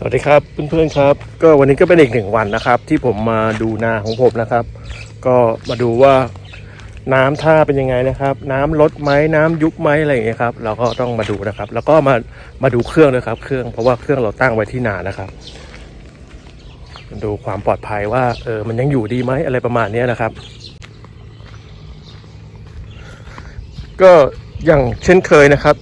สวัสดีครับเพื่อนๆครับ ก็วันนี้ก็เป็นอีกหนึ่งวันนะครับ ที่ผมมาดูนาของผมนะครับ ก็มาดูว่าน้ำท่าเป็นยังไงนะครับ น้ำลดไหมน้ำยุบไหมอะไรอย่างเงี้ยครับเราก็ต้องมาดูนะครับ แล้วก็มามาดูเครื่องด้วยครับ เครื่องเพราะว่าเครื่องเราตั้งไว้ที่นานะครับดูความปลอดภัยว่าเออมันยังอยู่ดีไหมอะไรประมาณนี้นะครับ ก็อย่างเช่นเคยนะครับ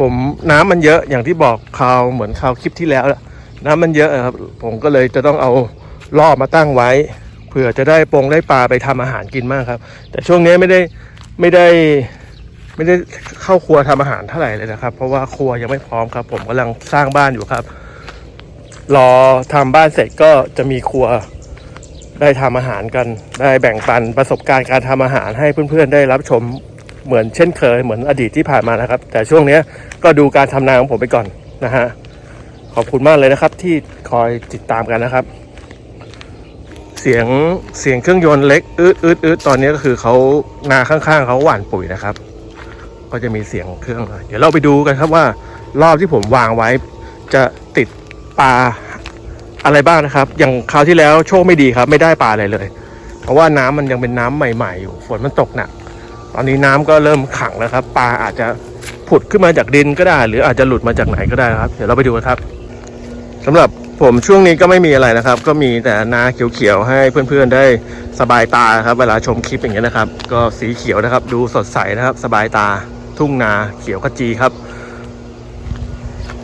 ผมน้ำมันเยอะอย่างที่บอกคราวเหมือนคราวคลิปที่แล้วแหละน้ำมันเยอะครับ ผมก็เลยจะต้องเอาล่อมาตั้งไว้เผื่อจะได้ปงได้ปลาไปทำอาหารกินมากครับ แต่ช่วงนี้ไม่ได้ไม่ได้ไม่ได้เข้าครัวทำอาหารเท่าไหร่เลยนะครับ เพราะว่าครัวยังไม่พร้อมครับ ผมกำลังสร้างบ้านอยู่ครับ รอทำบ้านเสร็จก็จะมีครัวได้ทำอาหารกัน ได้แบ่งปันประสบการณ์การทำอาหารให้เพื่อนๆ ได้รับชมเหมือนเช่นเคยเหมือนอดีตที่ผ่านมานะครับ แต่ช่วงนี้ ก็ดูการทำนาของผมไปก่อนนะฮะขอบคุณมากเลยนะครับ ที่คอยติดตามกันนะครับ เสียงเสียงเครื่องยนต์เล็กอืดอืดอืดตอนนี้ก็คือเขานาข้างๆเขาหว่านปุ๋ยนะครับ ก็จะมีเสียงเครื่องเดี๋ยวเราไปดูกันครับว่ารอบที่ผมวางไว้ จะติดปลาอะไรบ้างนะครับ อย่างคราวที่แล้วโชคไม่ดีครับ ไม่ได้ปลาอะไรเลย เพราะว่าน้ำมันยังเป็นน้ำใหม่ ๆ อยู่ฝนมันตกหนักตอนนี้น้ำก็เริ่มขังแล้วครับ ปลาอาจจะ ผุดขึ้นมาจากดินก็ได้ หรืออาจจะหลุดมาจากไหนก็ได้ครับ เดี๋ยวเราไปดูกันครับสำหรับผมช่วงนี้ก็ไม่มีอะไรนะครับ ก็มีแต่นาเขียวๆให้เพื่อนๆได้สบายตาครับ เวลาชมคลิปอย่างเงี้ยนะครับ ก็สีเขียวนะครับ ดูสดใสนะครับ สบายตา ทุ่งนาเขียวขจีครับ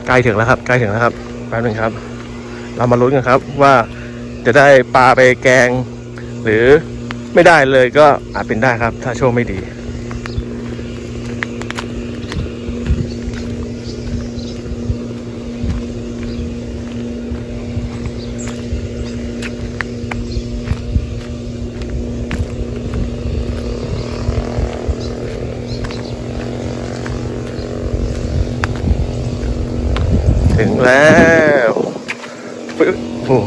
ใกล้ถึงแล้วครับใกล้ถึงแล้วครับแป๊บนึงครับ เรามาลุ้นกันครับว่าจะได้ปลาไปแกง หรือไม่ได้เลยก็อาจเป็นได้ครับ ถ้าโชคไม่ดี ถึงแล้วปึ๊บโอ้โห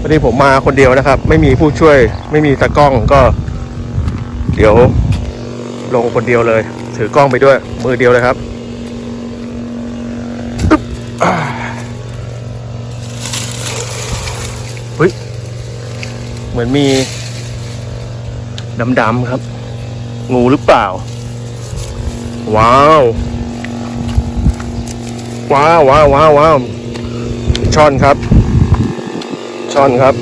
วันนี้ผมมาคนเดียวนะครับ ไม่มีผู้ช่วย ไม่มีตากล้องก็ เดี๋ยว ลงคนเดียวเลย ถือกล้องไปด้วย มือเดียวเลยครับอึ๊บเฮ้ยเหมือนมีดำๆครับ งูหรือเปล่า ว้าว ว้าวว้าวว้าวว้าวช่อนครับ ช่อนครับ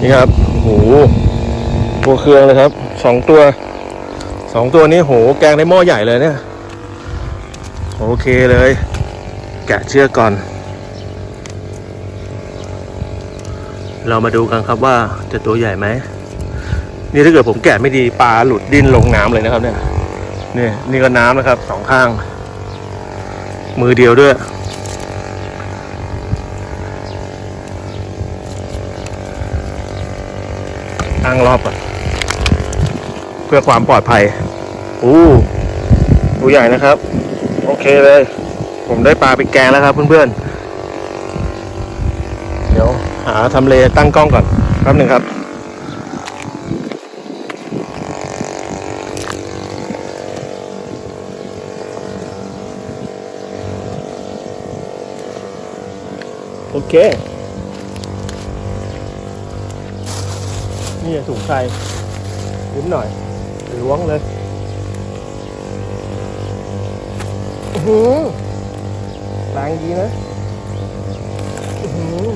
นี่ครับโหตัวเครื่องเลยครับสองตัวสองตัวนี้โห แกงในหม้อใหญ่เลยเนี่ย โอเคเลย แกะเชือกก่อน เรามาดูกันครับว่าจะตัวใหญ่ไหมนี่ถ้าเกิดผมแกะไม่ดีปลาหลุดดิ้นลงน้ำเลยนะครับเนี่ยนี่นี่ก็น้ำนะครับสองข้าง มือเดียวด้วย ตั้งรอบก่อนเพื่อความปลอดภัยอู้ตัวใหญ่นะครับ โอเคเลย ผมได้ปลาไปแกงแล้วครับเพื่อนๆ เดี๋ยวหาทำเลตั้งกล้องก่อนแป๊บหนึ่งครับ โอเค นี่ถุงใส่ยิ้มหน่อยล้วงเลยอื้อหือแรงดีนะหือ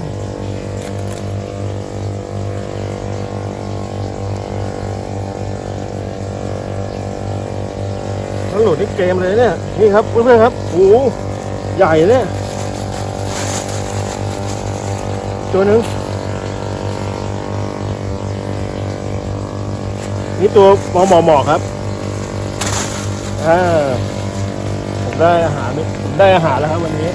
มันหลุดในเกมเลยเนี่ย นี่ครับเพื่อนๆครับโอ้ใหญ่เนี่ย ตัวหนึ่งนี่ตัวหมอหมอหมอครับอ่าผมได้อาหารผมได้อาหารแล้วครับวันนี้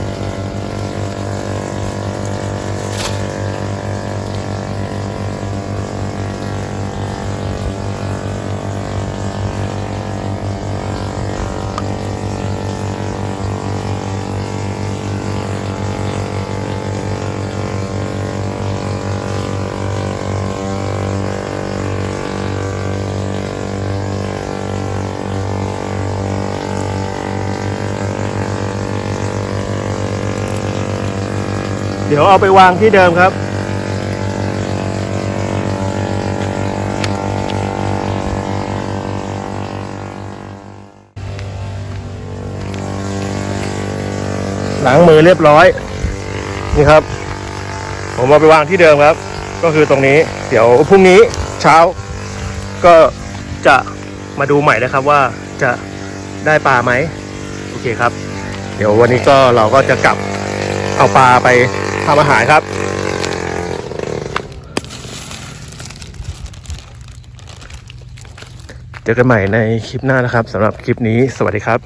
เดี๋ยวเอาไปวางที่เดิมครับ หล้างมือเรียบร้อย นี่ครับ ผมเอาไปวางที่เดิมครับ ก็คือตรงนี้ เดี๋ยวพรุ่งนี้เช้า ก็จะมาดูใหม่นะครับว่าจะได้ปลาไหม โอเคครับ เดี๋ยววันนี้ก็เราก็จะกลับเอาปลาไป ทำอาหารครับ เจอกันใหม่ในคลิปหน้านะครับสำหรับคลิปนี้สวัสดีครับ